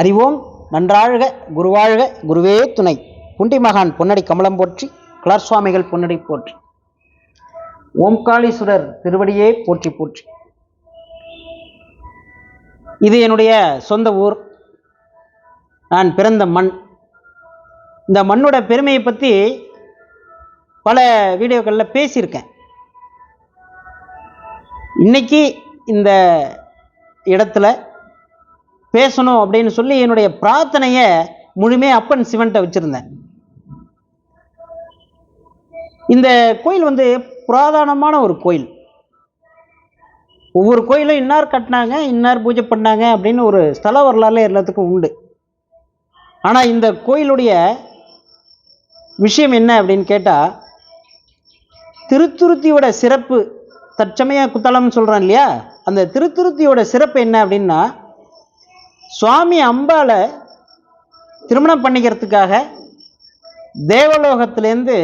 அறிவோம் நன்றாழ்க குருவாழ்க குருவே துணை. குண்டி மகான் பொன்னடி கமலம் போற்றி கிளர் சுவாமிகள் பொன்னடி போற்றி. ஓம்காளீஸ்வரர் திருவடியே போற்றி போற்றி. இது என்னுடைய சொந்த ஊர். நான் பிறந்த மண். இந்த மண்ணோட பெருமையை பற்றி பல வீடியோக்களில் பேசியிருக்கேன். இன்னைக்கு இந்த இடத்துல பேசணும் அப்படின்னு சொல்லி என்னுடைய பிரார்த்தனையை முழுமையாக அப்பன் சிவன்கிட்ட வச்சுருந்தேன். இந்த கோயில் வந்து புராதனமான ஒரு கோயில். ஒவ்வொரு கோயிலும் இன்னார் கட்டினாங்க இன்னார் பூஜை பண்ணாங்க அப்படின்னு ஒரு ஸ்தல வரலாறு எல்லாத்துக்கும் உண்டு. ஆனால் இந்த கோயிலுடைய விஷயம் என்ன அப்படின்னு கேட்டால் திருத்துருத்தியோட சிறப்பு தற்சமய குத்தலம்னு சொல்கிறான் இல்லையா? அந்த திருத்துருத்தியோட சிறப்பு என்ன அப்படின்னா சுவாமி அம்பாவை திருமணம் பண்ணிக்கிறதுக்காக தேவலோகத்திலேருந்து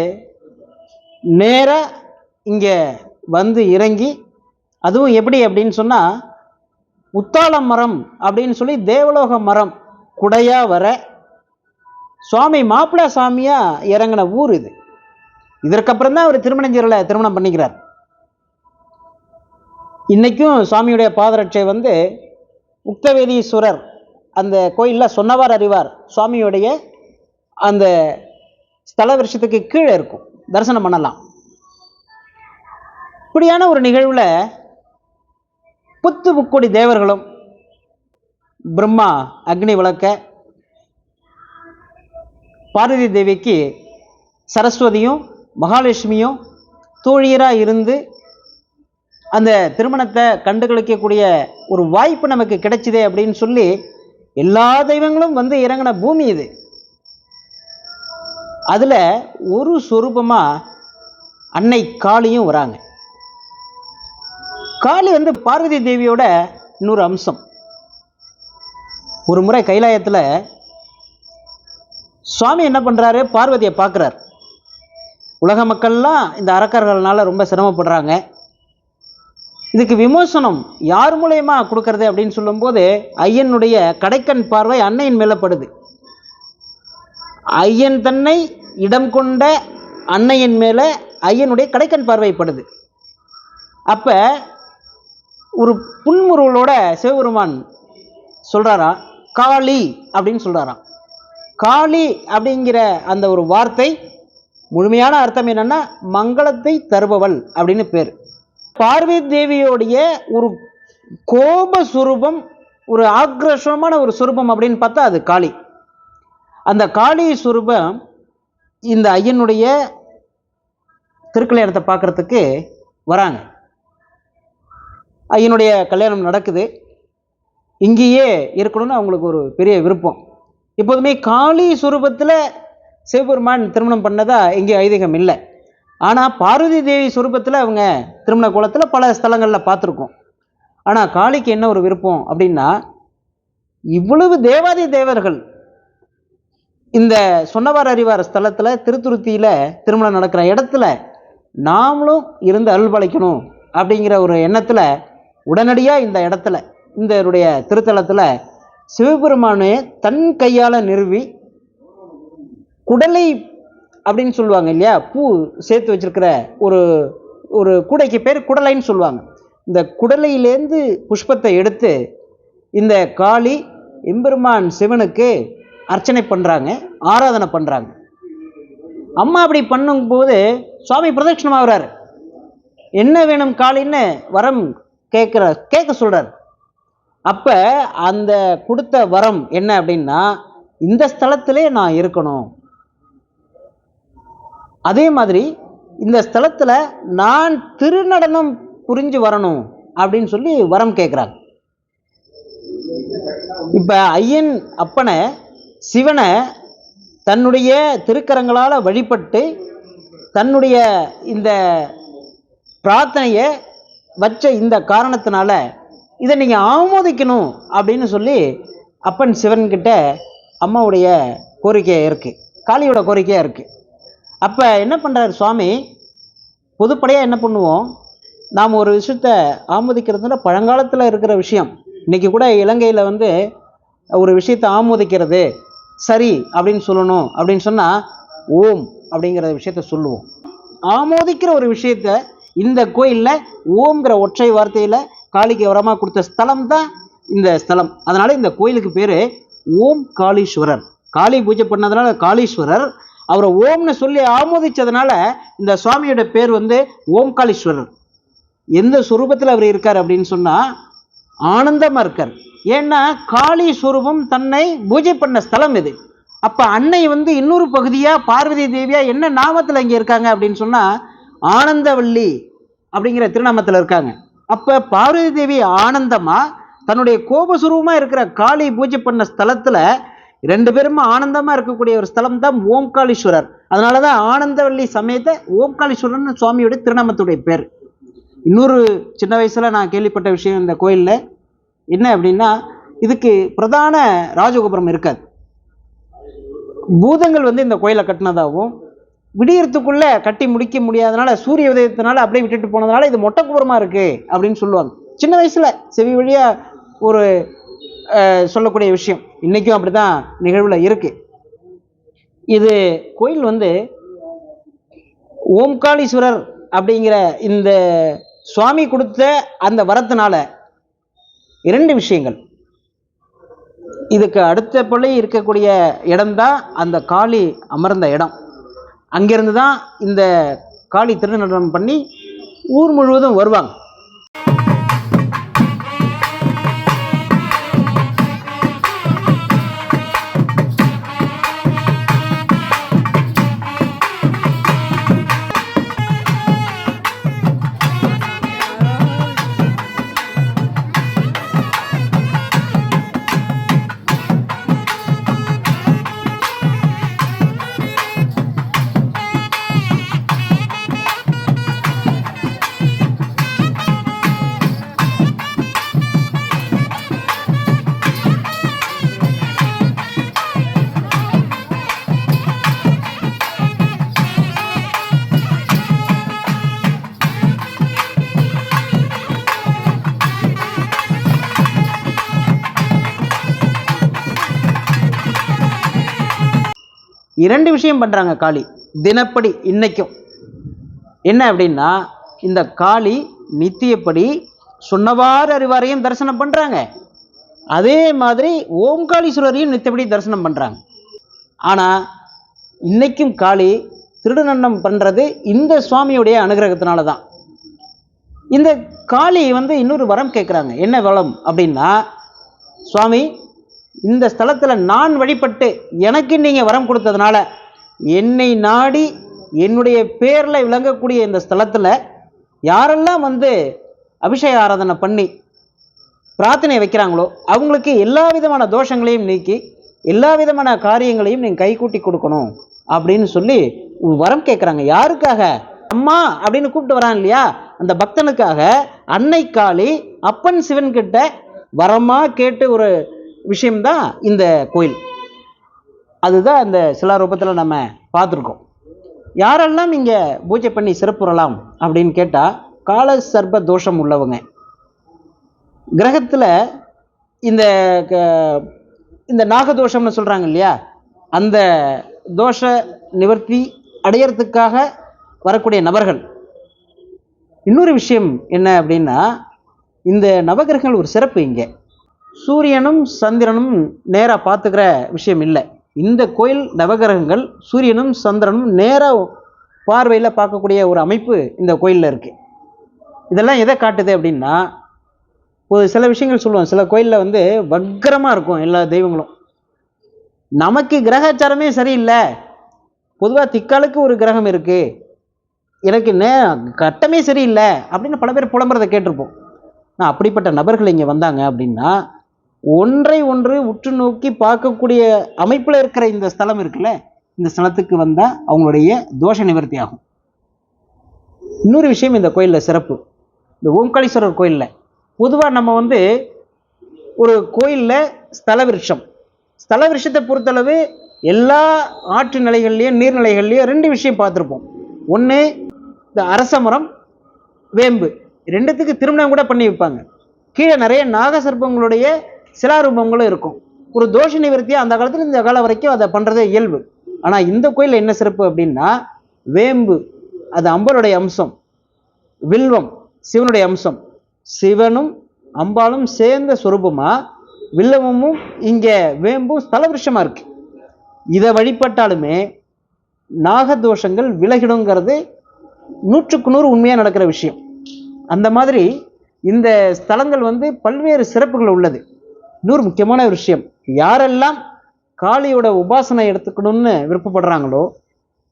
நேராக இங்கே வந்து இறங்கி அதுவும் எப்படி அப்படின்னு சொன்னால் உத்தாள மரம் அப்படின்னு சொல்லி தேவலோக மரம் குடையாக வர சுவாமி மாப்பிள்ள சாமியாக இறங்கின ஊர் இது. இதற்கப்புறம் தான் அவர் திருமணஞ்சீரலை திருமணம் பண்ணிக்கிறார். இன்றைக்கும் சுவாமியுடைய பாதரட்சை வந்து உக்தவேதீஸ்வரர் அந்த கோயிலில் சொன்னவார் அறிவார். சுவாமியுடைய அந்த ஸ்தல விருஷத்துக்கு கீழே இருக்கும். தரிசனம் பண்ணலாம். இப்படியான ஒரு நிகழ்வில் புத்து முக்கோடி தேவர்களும் பிரம்மா அக்னி விளக்க பார்வதி தேவிக்கு சரஸ்வதியும் மகாலட்சுமியும் தோழியராக இருந்து அந்த திருமணத்தை கண்டுகளிக்கக்கூடிய ஒரு வாய்ப்பு நமக்கு கிடைச்சிதே அப்படின்னு சொல்லி எல்லா தெய்வங்களும் வந்து இறங்கின பூமி இது. அதில் ஒரு சொரூபமாக அன்னை காளியும் வராங்க. காளி வந்து பார்வதி தேவியோட இன்னொரு அம்சம். ஒரு முறை கைலாயத்தில் சுவாமி என்ன பண்ணுறாரு பார்வதியை பார்க்குறார். உலக மக்கள்லாம் இந்த அரக்கர்கள்னால ரொம்ப சிரமப்படுறாங்க. இதுக்கு விமோசனம் யார் மூலயமா கொடுக்கறது அப்படின்னு சொல்லும்போது ஐயனுடைய கடைக்கண் பார்வை அன்னையின் மேலே படுது. ஐயன் தன்னை இடம் கொண்ட அன்னையின் மேலே ஐயனுடைய கடைக்கண் பார்வைப்படுது அப்போ ஒரு புன்முருவலோட சிவபெருமான் சொல்கிறாராம் காளி அப்படின்னு சொல்கிறாராம் காளி அப்படிங்கிற அந்த ஒரு வார்த்தை முழுமையான அர்த்தம் என்னென்னா மங்களத்தை தருபவள் அப்படின்னு பேர். பார்வதி தேவியோடைய ஒரு கோப சுரூபம் ஒரு ஆக்ரோஷமான ஒரு சுரூபம் அப்படின்னு பார்த்தா அது காளி. அந்த காளி சுரூபம் இந்த ஐயனுடைய திருக்கல்யாணத்தை பார்க்கறதுக்கு வராங்க. ஐயனுடைய கல்யாணம் நடக்குது. இங்கேயே இருக்கணும்னு அவங்களுக்கு ஒரு பெரிய விருப்பம். எப்போதுமே காளி சுரூபத்தில் சிவபெருமான் திருமணம் பண்ணதா இங்கே ஐதீகம் இல்லை. ஆனால் பார்வதி தேவி சுரூபத்தில் அவங்க திருமண கோலத்தில் பல ஸ்தலங்களில் பார்த்துருக்கோம். ஆனால் காளிக்கு என்ன ஒரு விருப்பம் அப்படின்னா இவ்வளவு தேவாதி தேவர்கள் இந்த சொன்னவார் அறிவார் ஸ்தலத்தில் திருத்துருத்தியில் திருமணம் நடக்கிற இடத்துல நாமளும் இருந்து அருள்பளிக்கணும் அப்படிங்கிற ஒரு எண்ணத்தில் உடனடியாக இந்த இடத்துல இந்தருடைய திருத்தலத்தில் சிவபெருமானே தன் கையால் நிறுவி குடலை அப்படின்னு சொல்லுவாங்க இல்லையா? பூ சேர்த்து வச்சிருக்கிற ஒரு ஒரு கூடைக்கு பேர் குடலைன்னு சொல்லுவாங்க. இந்த குடலையிலேருந்து புஷ்பத்தை எடுத்து இந்த காளி எம்பெருமான் சிவனுக்கு அர்ச்சனை பண்ணுறாங்க ஆராதனை பண்ணுறாங்க அம்மா அப்படி பண்ணும்போது சுவாமி பிரதட்சணம் ஆகுறாரு. என்ன வேணும் காளின்னு வரம் கேட்குற கேட்க சொல்கிறார் அப்போ அந்த கொடுத்த வரம் என்ன அப்படின்னா இந்த ஸ்தலத்திலே நான் இருக்கணும். அதே மாதிரி இந்த ஸ்தலத்தில் நான் திருநடனம் புரிஞ்சு வரணும் அப்படின்னு சொல்லி வரம் கேட்குறாங்க இப்போ ஐயன் அப்பனை சிவனை தன்னுடைய திருக்கரங்களால் வழிபட்டு தன்னுடைய இந்த பிரார்த்தனையை வச்ச இந்த காரணத்தினால இதை நீங்கள் ஆமோதிக்கணும் அப்படின்னு சொல்லி அப்பன் சிவன்கிட்ட அம்மாவுடைய கோரிக்கையாக இருக்குது காளியோட கோரிக்கையாக இருக்குது அப்போ என்ன பண்ணுறாரு சுவாமி? பொதுப்படையாக என்ன பண்ணுவோம்? நாம் ஒரு விஷயத்த ஆமோதிக்கிறதுனா பழங்காலத்தில் இருக்கிற விஷயம். இன்றைக்கி கூட இலங்கையில் வந்து ஒரு விஷயத்தை ஆமோதிக்கிறது சரி அப்படின்னு சொல்லணும் அப்படின்னு சொன்னால் ஓம் அப்படிங்கிற விஷயத்த சொல்லுவோம். ஆமோதிக்கிற ஒரு விஷயத்த இந்த கோயிலில் ஓம்ங்கிற ஒற்றை வார்த்தையில் காளிக்கு வரமாக கொடுத்த ஸ்தலம் தான் இந்த ஸ்தலம். அதனால் இந்த கோயிலுக்கு பேர் ஓம் காளீஸ்வரர். காளி பூஜை பண்ணதுனால காளீஸ்வரர் அவரை ஓம்னு சொல்லி ஆமோதிச்சதுனால இந்த சுவாமியோட பேர் வந்து ஓம்காளீஸ்வரர் எந்த சுரூபத்தில் அவர் இருக்கார் அப்படின்னு சொன்னால் ஆனந்தமாக இருக்கார். ஏன்னா காளி சுரூபம் தன்னை பூஜை பண்ண ஸ்தலம் இது. அப்போ அன்னை வந்து இன்னொரு பகுதியாக பார்வதி தேவியாக என்ன நாமத்தில் இங்கே இருக்காங்க அப்படின்னு சொன்னால் ஆனந்தவல்லி அப்படிங்கிற திருநாமத்தில் இருக்காங்க. அப்போ பார்வதி தேவி ஆனந்தமாக தன்னுடைய கோபஸ்வரூபமாக இருக்கிற காளி பூஜை பண்ண ஸ்தலத்தில் ரெண்டு பேருமே ஆனந்தமாக இருக்கக்கூடிய ஒரு ஸ்தலம் தான் ஓம்காளீஸ்வரர் அதனால தான் ஆனந்தவள்ளி சமேத ஓம்காளீஸ்வரர்னு சுவாமியோட திருநாமத்துடைய பேர். இன்னொரு சின்ன வயசில் நான் கேள்விப்பட்ட விஷயம் இந்த கோயிலில். என்ன அப்படின்னா இதுக்கு பிரதான ராஜகோபுரம் இருக்காது. பூதங்கள் வந்து இந்த கோயிலை கட்டினதாகவும் விடியறதுக்குள்ளே கட்டி முடிக்க முடியாதனால சூரிய உதயத்தினால அப்படியே விட்டுட்டு போனதுனால இது மொட்டைக்குபுரமாக இருக்குது அப்படின்னு சொல்லுவாங்க. சின்ன வயசில் செவி வழியாக ஒரு சொல்லக்கூடிய விஷயம். இன்றைக்கும் அப்படி தான் நிகழ்வில் இருக்குது இது கோயில் வந்து ஓம்காளீஸ்வரர் அப்படிங்கிற இந்த சுவாமி கொடுத்த அந்த வரத்தினால இரண்டு விஷயங்கள். இதுக்கு அடுத்த பிள்ளை இருக்கக்கூடிய இடம்தான் அந்த காளி அமர்ந்த இடம். அங்கிருந்து தான் இந்த காளி திருநடனம் பண்ணி ஊர் முழுவதும் வருவாங்க. இரண்டு விஷயம் பண்ணுறாங்க காளி. தினப்படி இன்னைக்கும். என்ன அப்படின்னா இந்த காளி நித்தியப்படி சொன்னவாறு அறிவாரையும் தரிசனம் பண்ணுறாங்க அதே மாதிரி ஓம்காளீஸ்வரரையும் நித்தியப்படி தரிசனம் பண்ணுறாங்க ஆனால் இன்னைக்கும் காளி திருடுநன்னம் பண்ணுறது இந்த சுவாமியுடைய அனுகிரகத்தினால தான் இந்த காளி வந்து இன்னொரு வரம் கேட்குறாங்க என்ன வளம் அப்படின்னா சுவாமி இந்த ஸ்தலத்தில் நான் வழிபட்டு எனக்கு நீங்கள் வரம் கொடுத்ததுனால என்னை நாடி என்னுடைய பேரில் விளங்கக்கூடிய இந்த ஸ்தலத்தில் யாரெல்லாம் வந்து அபிஷேக ஆராதனை பண்ணி பிரார்த்தனை வைக்கிறாங்களோ அவங்களுக்கு எல்லா விதமான தோஷங்களையும் நீக்கி எல்லா விதமான காரியங்களையும் நீங்கள் கைகூட்டி கொடுக்கணும் அப்படின்னு சொல்லி வரம் கேட்குறாங்க யாருக்காக? அம்மா அப்படின்னு கூப்பிட்டு வரான் இல்லையா? அந்த பக்தனுக்காக அன்னை காளி அப்பன் சிவன் வரமாக கேட்டு ஒரு விஷயம்தான் இந்த கோயில். அதுதான் அந்த சிலாரூபத்தில் நம்ம பார்த்துருக்கோம். யாரெல்லாம் இங்கே பூஜை பண்ணி சிறப்புறலாம் அப்படின்னு கேட்டால் கால சர்ப்ப தோஷம் உள்ளவங்க. கிரகத்தில் இந்த க- இந்த நாகதோஷம்னு சொல்கிறாங்க இல்லையா? அந்த தோஷ நிவர்த்தி அடையிறதுக்காக வரக்கூடிய நபர்கள். இன்னொரு விஷயம் என்ன அப்படின்னா இந்த நவகிரகங்கள் ஒரு சிறப்பு இங்கே. சூரியனும் சந்திரனும் நேராக பார்த்துக்கிற விஷயம் இல்லை. இந்த கோயில் நவகிரகங்கள் சூரியனும் சந்திரனும் நேராக பார்வையில் பார்க்கக்கூடிய ஒரு அமைப்பு இந்த கோயிலில் இருக்குது இதெல்லாம் எதை காட்டுது அப்படின்னா ஒரு சில விஷயங்கள் சொல்லுவோம். சில கோயிலில் வந்து வக்கரமாக இருக்கும் எல்லா தெய்வங்களும். நமக்கு கிரகச்சாரமே சரியில்லை. பொதுவாக திக்காலுக்கு ஒரு கிரகம் இருக்குது எனக்கு நே கட்டமே சரியில்லை அப்படின்னு பல பேர் புலம்புறதை கேட்டிருப்போம். நான் அப்படிப்பட்ட நபர்கள் இங்கே வந்தாங்க அப்படின்னா ஒன்றை ஒன்று உற்று நோக்கி பார்க்கக்கூடிய அமைப்பில் இருக்கிற இந்த ஸ்தலம் இருக்குல்ல இந்த ஸ்தலத்துக்கு வந்தால் அவங்களுடைய தோஷ நிவர்த்தி ஆகும். இன்னொரு விஷயம் இந்த கோயிலில் சிறப்பு. இந்த ஓம்காளீஸ்வரர் கோயிலில் பொதுவாக நம்ம வந்து ஒரு கோயிலில் ஸ்தல விருட்சம். ஸ்தல விருஷத்தை பொறுத்தளவு எல்லா ஆற்று நிலைகள்லையும் நீர்நிலைகள்லையும் ரெண்டு விஷயம் பார்த்துருப்போம். ஒன்று இந்த அரச மரம் வேம்பு. ரெண்டுத்துக்கு திருமணம் கூட பண்ணி வைப்பாங்க. கீழே நிறைய நாகசர்பங்களுடைய சிலாரூபங்களும் இருக்கும். ஒரு தோஷ நிவர்த்தியாக அந்த காலத்தில் இந்த காலம் வரைக்கும் அதை பண்ணுறதே இயல்பு. ஆனால் இந்த கோயிலில் என்ன சிறப்பு அப்படின்னா வேம்பு அது அம்பருடைய அம்சம் வில்வம் சிவனுடைய அம்சம். சிவனும் அம்பாலும் சேர்ந்த சுரூபமாக வில்லவமும் இங்கே வேம்பும் ஸ்தலவிருஷமாக இருக்கு. இதை வழிபட்டாலுமே நாகதோஷங்கள் விலகிடுங்கிறது நூற்றுக்கு நூறு உண்மையாக நடக்கிற விஷயம். அந்த மாதிரி இந்த ஸ்தலங்கள் வந்து பல்வேறு சிறப்புகள் உள்ளது. இன்னொரு முக்கியமான ஒரு விஷயம். யாரெல்லாம் காளியோட உபாசனை எடுத்துக்கணும்னு விருப்பப்படுறாங்களோ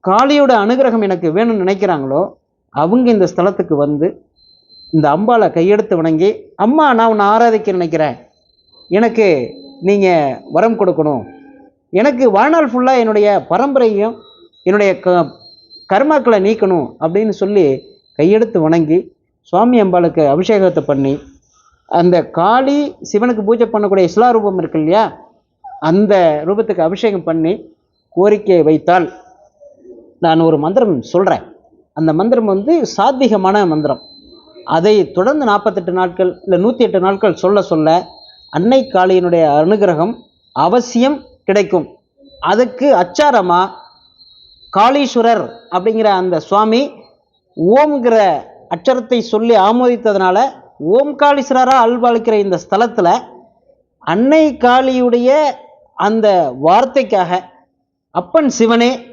காளியோட அனுகிரகம் எனக்கு வேணும்னு நினைக்கிறாங்களோ அவங்க இந்த ஸ்தலத்துக்கு வந்து இந்த அம்பாளை கையெடுத்து வணங்கி அம்மா நான் உன்னை ஆராதிக்க நினைக்கிறேன். எனக்கு நீங்கள் வரம் கொடுக்கணும். எனக்கு வாழ்நாள் ஃபுல்லாக என்னுடைய பரம்பரையும் என்னுடைய க கர்மாக்களை நீக்கணும். அப்படின்னு சொல்லி கையெடுத்து வணங்கி சுவாமி அம்பாளுக்கு அபிஷேகத்தை பண்ணி அந்த காளி சிவனுக்கு பூஜை பண்ணக்கூடிய இஸ்லா ரூபம் இருக்கு இல்லையா? அந்த ரூபத்துக்கு அபிஷேகம் பண்ணி கோரிக்கை வைத்தால் நான் ஒரு மந்திரம் சொல்கிறேன் அந்த மந்திரம் வந்து சாத்விகமான மந்திரம். அதை தொடர்ந்து நாற்பத்தெட்டு நாட்கள் இல்லை நூற்றி எட்டு நாட்கள் சொல்ல சொல்ல அன்னை காளியினுடைய அனுகிரகம் அவசியம் கிடைக்கும். அதுக்கு அச்சாரமாக காளீஸ்வரர் அப்படிங்கிற அந்த சுவாமி ஓம்ங்கிற அச்சரத்தை சொல்லி ஆமோதித்ததுனால ஓம்காளீஸ்வரராக காளீஸ்வரராக இந்த ஸ்தலத்தில் அன்னை காளியுடைய அந்த வார்த்தைக்காக அப்பன் சிவனே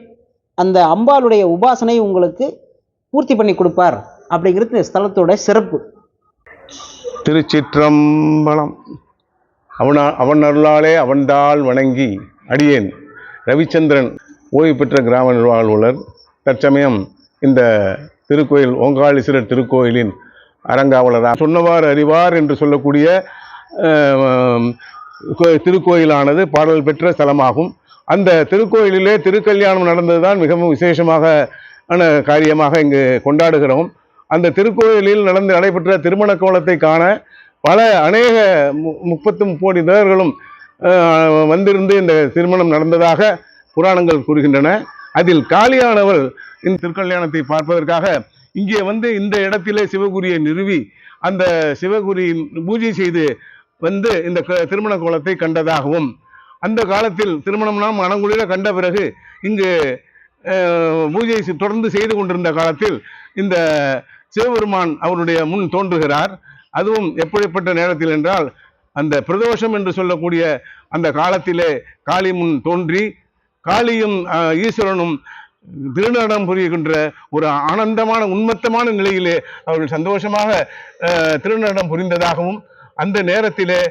அந்த அம்பாளுடைய உபாசனை உங்களுக்கு பூர்த்தி பண்ணி கொடுப்பார் அப்படிங்கிறது இந்த ஸ்தலத்தோட சிறப்பு. திருச்சிற்றம்பலம். அவனா அவன் அருளாலே அவன்தாள் வணங்கி அடியேன். ரவிச்சந்திரன் ஓய்வு பெற்ற கிராம நிர்வாகர் தற்சமயம் இந்த திருக்கோயில் ஓங்காளீஸ்வரர் திருக்கோயிலின் அரங்காவலராக சொன்னவாறு அறிவார் என்று சொல்லக்கூடிய திருக்கோயிலானது பாடல் பெற்ற ஸ்தலமாகும். அந்த திருக்கோயிலிலே திருக்கல்யாணம் நடந்ததுதான் மிகவும் விசேஷமாக காரியமாக இங்கு கொண்டாடுகிறோம். அந்த திருக்கோயிலில் நடந்து நடைபெற்ற திருமண கோலத்தை காண பல அநேக மு- முப்பத்து முப்போடி தேவர்களும் வந்திருந்து இந்த திருமணம் நடந்ததாக புராணங்கள் கூறுகின்றன. அதில் காலியானவள் இந்த திருக்கல்யாணத்தை பார்ப்பதற்காக இங்கே வந்து இந்த இடத்திலே சிவகுரியை நிறுவி அந்த சிவகுரியின் பூஜை செய்து வந்து இந்த க- திருமண கோலத்தை கண்டதாகவும் அந்த காலத்தில் திருமணம்னா மனங்குளிர கண்ட பிறகு இங்கு பூஜை தொடர்ந்து செய்து கொண்டிருந்த காலத்தில் இந்த சிவபெருமான் அவருடைய முன் தோன்றுகிறார். அதுவும் எப்படிப்பட்ட நேரத்தில் என்றால் அந்த பிரதோஷம் என்று சொல்லக்கூடிய அந்த காலத்திலே காளி முன் தோன்றி காளியும் ஈஸ்வரனும் திருநடம் புரிகின்ற ஒரு ஆனந்தமான உன்மத்தமான நிலையிலே அவர்கள் சந்தோஷமாக திருநடம் புரிந்ததாகவும் அந்த நேரத்திலே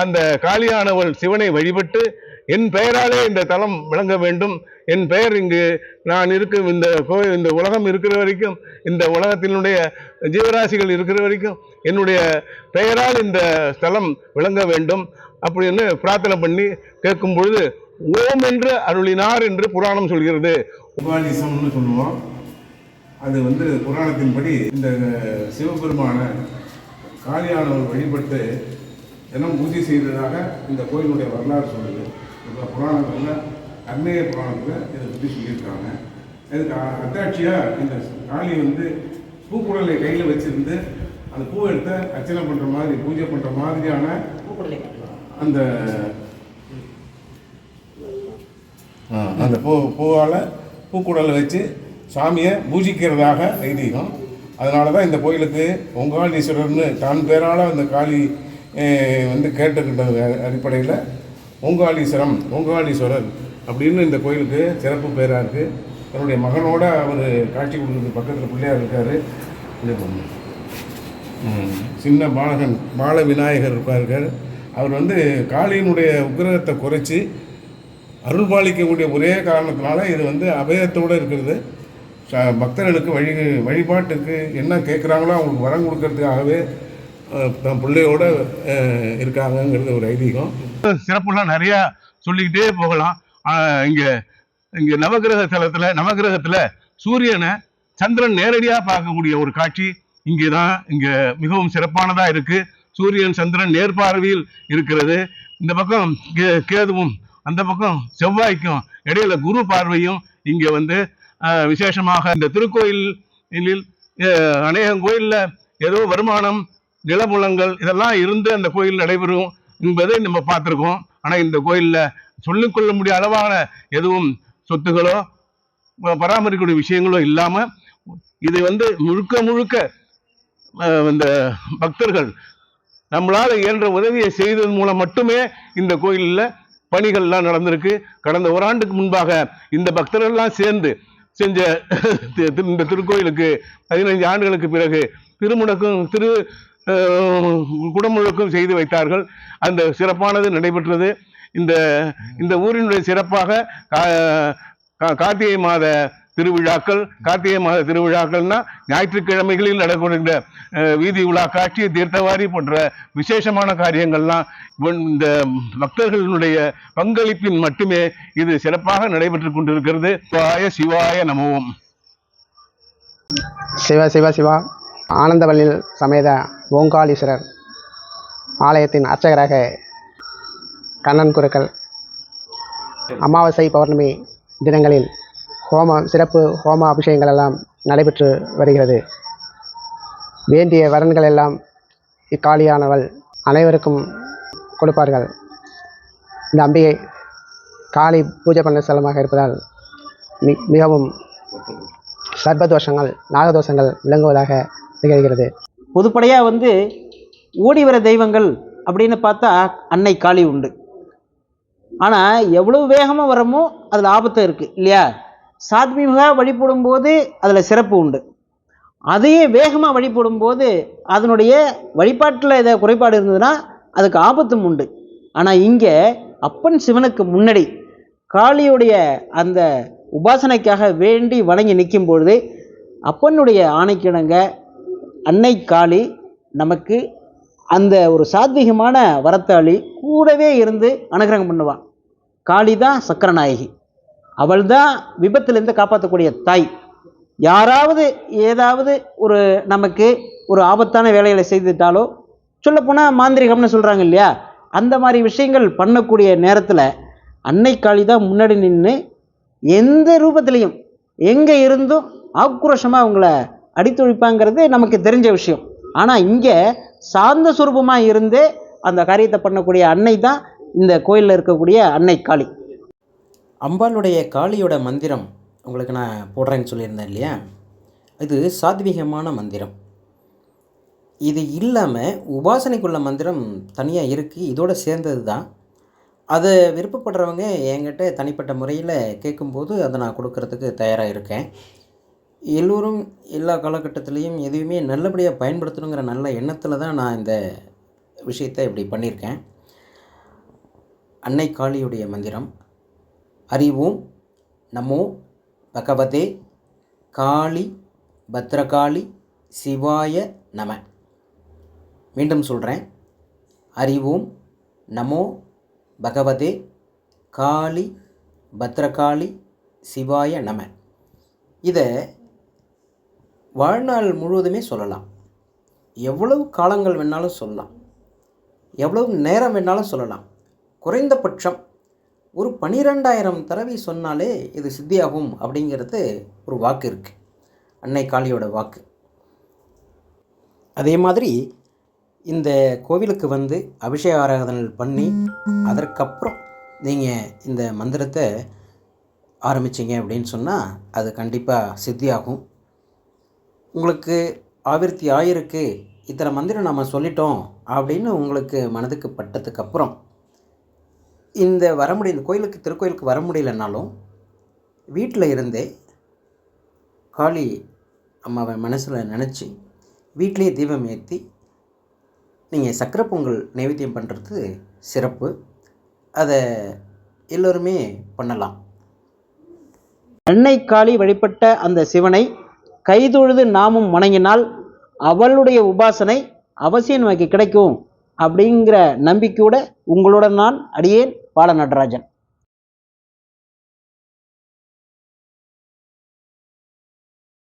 அந்த காளியானவள் சிவனை வழிபட்டு என் பெயராலே இந்த தலம் விளங்க வேண்டும். என் பெயர் இங்கு நான் இருக்கும் இந்த கோயில் இந்த உலகம் இருக்கிற வரைக்கும் இந்த உலகத்தினுடைய ஜீவராசிகள் இருக்கிற வரைக்கும் என்னுடைய பெயரால் இந்த ஸ்தலம் விளங்க வேண்டும். அப்படின்னு பிரார்த்தனை பண்ணி கேட்கும் பொழுது ஓம் என்று அருளினார் என்று புராணம் சொல்கிறது. உபாலிசம்னு சொல்லுவோம். அது வந்து புராணத்தின்படி இந்த சிவபெருமான காளியானவர் வழிபட்டு தினம் பூஜை செய்ததாக இந்த கோயிலுடைய வரலாறு சொல்லுது. இந்த புராணங்களில் அன்னைய புராணத்தில் இதை பற்றி சொல்லியிருக்காங்க. இதுக்கு அத்தாட்சியாக இந்த காளி வந்து பூக்குடலை கையில் வச்சிருந்து அந்த பூவை எடுத்து அர்ச்சனை பண்ணுற மாதிரி பூஜை பண்ணுற மாதிரியான அந்த ஆ, அந்த பூ பூவால் பூக்குடலை வச்சு சாமியை பூஜிக்கிறதாக ஐதீகம். அதனால தான் இந்த கோயிலுக்கு ஒங்காளீஸ்வரர்னு தான் பேரால் அந்த காளி வந்து கேட்டுக்கிட்டது அடிப்படையில். ஓங்காளீஸ்வரம் ஓங்காளீஸ்வரர் அப்படின்னு இந்த கோயிலுக்கு சிறப்பு பேராக இருக்குது தன்னுடைய மகனோட அவர் காட்சி கொடுக்குறது பக்கத்தில் பிள்ளையார் இருக்கார். சின்ன பாலகன் பால விநாயகர் இருப்பார்கள் அவர் வந்து காளியினுடைய உக்கிரகத்தை குறைச்சி அருள் பாலிக்கக்கூடிய ஒரே காரணத்தினால இது வந்து அபயத்தோடு இருக்கிறது. பக்தர்களுக்கு வழி வழிபாட்டுக்கு என்ன கேட்குறாங்களோ அவங்களுக்கு வரம் கொடுக்கறதுக்காகவே தன் பிள்ளையோட இருக்காங்கங்கிறது ஒரு ஐதீகம். சிறப்புலாம் நிறையா சொல்லிக்கிட்டே போகலாம். இங்கே இங்கே நவகிரக தலத்தில் நவகிரகத்தில் சூரியனை சந்திரன் நேரடியாக பார்க்கக்கூடிய ஒரு காட்சி இங்கே தான் இங்கே மிகவும் சிறப்பானதாக இருக்குது சூரியன் சந்திரன் நேர்பார்வையில் இருக்கிறது. இந்த பக்கம் கே கேதுவும் அந்த பக்கம் செவ்வாய்க்கும் இடையில குரு பார்வையும் இங்கே வந்து ஆஹ், விசேஷமாக இந்த திருக்கோயிலில் அநேகம் கோயிலில் ஏதோ வருமானம் நிலமுலங்கள் இதெல்லாம் இருந்து அந்த கோயில் நடைபெறும் என்பதை நம்ம பார்த்துருக்கோம். ஆனால் இந்த கோயிலில் சொல்லிக்கொள்ள முடிய அளவான எதுவும் சொத்துகளோ பராமரிக்கக்கூடிய விஷயங்களோ இல்லாமல் இது வந்து முழுக்க முழுக்க இந்த பக்தர்கள் நம்மளால இயன்ற உதவியை செய்ததன் மூலம் மட்டுமே இந்த கோயிலில் பணிகள்லாம் நடந்திருக்கு. கடந்த ஓராண்டுக்கு முன்பாக இந்த பக்தர்கள்லாம் சேர்ந்து செஞ்ச இந்த திருக்கோயிலுக்கு பதினைந்து ஆண்டுகளுக்கு பிறகு திருமுடக்கும் திரு குடமுழுக்கும் செய்து வைத்தார்கள். அந்த சிறப்பானது நடைபெற்றது. இந்த இந்த ஊரினுடைய சிறப்பாக கா- கா- கார்த்திகை மாத திருவிழாக்கள் கார்த்திகை மாத திருவிழாக்கள்னா ஞாயிற்றுக்கிழமைகளில் நடக்கின்ற வீதி உலா காட்சி தீர்த்தவாரி போன்ற விசேஷமான காரியங்கள்லாம் இந்த பக்தர்களுடைய பங்களிப்பின் மட்டுமே இது சிறப்பாக நடைபெற்றுக் கொண்டிருக்கிறது. சிவாய சிவாய நமவும் சிவ சிவ சிவா. ஆனந்தவல்லில் சமேத ஓங்காலீஸ்வரர். ஆலயத்தின் அர்ச்சகராக கண்ணன் குருக்கள். அமாவாசை பௌர்ணமி தினங்களில் ஹோம சிறப்பு ஹோம அபிஷேகங்கள் எல்லாம் நடைபெற்று வருகிறது. வேண்டிய வரன்கள் எல்லாம் இக்காளியானவள் அனைவருக்கும் கொடுப்பார்கள். இந்த அம்பிகை காளி பூஜை பண்ண ஸ்தலமாக இருப்பதால் மி மிகவும் சர்ப்பதோஷங்கள் நாகதோஷங்கள் விளங்குவதாக திகழ்கிறது. பொதுப்படையாக வந்து ஓடி வர தெய்வங்கள் அப்படின்னு பார்த்தா அன்னை காளி உண்டு. ஆனால் எவ்வளோ வேகமாக வரமோ அதில் ஆபத்தம் இருக்குது இல்லையா? சாத்மீகமாக வழிபடும் போது அதில் சிறப்பு உண்டு. அதையே வேகமாக வழிபடும் போது அதனுடைய வழிபாட்டில் ஏதோ குறைபாடு இருந்ததுன்னா அதுக்கு ஆபத்தும் உண்டு. ஆனால் இங்கே அப்பன் சிவனுக்கு முன்னாடி காளியுடைய அந்த உபாசனைக்காக வேண்டி வணங்கி நிற்கும் பொழுது அப்பனுடைய ஆணைக்கிணங்க அன்னை காளி நமக்கு அந்த ஒரு சாத்வீகமான வரத்தாளி கூடவே இருந்து அனுகிரகம் பண்ணுவான். காளி தான் சக்கரநாயகி. அவள் தான் விபத்திலிருந்து காப்பாற்றக்கூடிய தாய். யாராவது ஏதாவது ஒரு நமக்கு ஒரு ஆபத்தான வேலைகளை செய்துட்டாலோ சொல்லப்போனால் மாந்திரிகம்னு சொல்கிறாங்க இல்லையா? அந்த மாதிரி விஷயங்கள் பண்ணக்கூடிய நேரத்தில் அன்னை காளி தான் முன்னாடி நின்று எந்த ரூபத்திலையும் எங்கே இருந்தும் ஆக்ரோஷமாக அவங்கள அடித்தொழிப்பாங்கிறது நமக்கு தெரிஞ்ச விஷயம். ஆனால் இங்கே சார்ந்த சுரூபமாக இருந்து அந்த காரியத்தை பண்ணக்கூடிய அன்னை தான் இந்த கோயிலில் இருக்கக்கூடிய அன்னை காளி. அம்பாளுடைய காளியோட மந்திரம் உங்களுக்கு நான் போடுறேன்னு சொல்லியிருந்தேன் இல்லையா? இது சாத்வீகமான மந்திரம். இது இல்லாமல் உபாசனைக்குள்ள மந்திரம் தனியாக இருக்குது இதோட சேர்ந்தது தான். அதை விருப்பப்படுறவங்க என்கிட்ட தனிப்பட்ட முறையில் கேட்கும்போது அதை நான் கொடுக்கறதுக்கு தயாராக இருக்கேன். எல்லோரும் எல்லா காலகட்டத்திலையும் எதுவுமே நல்லபடியாக பயன்படுத்தணுங்கிற நல்ல எண்ணத்தில் தான் நான் இந்த விஷயத்தை இப்படி பண்ணியிருக்கேன். அன்னை காளியுடைய மந்திரம். அறிவோம் நமோ பகவதே காளி பத்ரகாளி சிவாய நம. மீண்டும் சொல்கிறேன் அறிவோம் நமோ பகவதே காளி பத்ரகாளி சிவாய நம. இதை வாழ்நாள் முழுவதுமே சொல்லலாம். எவ்வளவு காலங்கள் வேணாலும் சொல்லலாம். எவ்வளவு நேரம் வேணாலும் சொல்லலாம். குறைந்தபட்சம் ஒரு பனிரெண்டாயிரம் தடவை சொன்னாலே இது சித்தியாகும் அப்படிங்கிறது ஒரு வாக்கு இருக்குது அன்னை காளியோட வாக்கு. அதே மாதிரி இந்த கோவிலுக்கு வந்து அபிஷேக ஆராதனை பண்ணி அதற்கப்புறம் நீங்கள் இந்த மந்திரத்தை ஆரம்பிச்சிங்க அப்படின்னு சொன்னால் அது கண்டிப்பாக சித்தியாகும். உங்களுக்கு ஆவிர்த்தி ஆயிருக்கு இத்தனை மந்திரம் நம்ம சொல்லிட்டோம் அப்படின்னு உங்களுக்கு மனதுக்கு பட்டதுக்கப்புறம் இந்த வர முடியல கோயிலுக்கு திருக்கோயிலுக்கு வர முடியலனாலும் வீட்டில் இருந்தே காளி அம்மாவை மனசில் நினச்சி வீட்டிலேயே தீபம் ஏற்றி நீங்கள் சக்கரை பொங்கல் நைவேத்தியம் பண்ணுறது சிறப்பு. அதை எல்லோருமே பண்ணலாம். அன்னை காளி வழிபட்ட அந்த சிவனை கைதொழுது நாமும் வணங்கினால் அவளுடைய உபாசனை அவசியம் நமக்கு கிடைக்கும். அப்படிங்கிற நம்பிக்கையோட உங்களுடன் நான் அடியேன் பால நடராஜன்.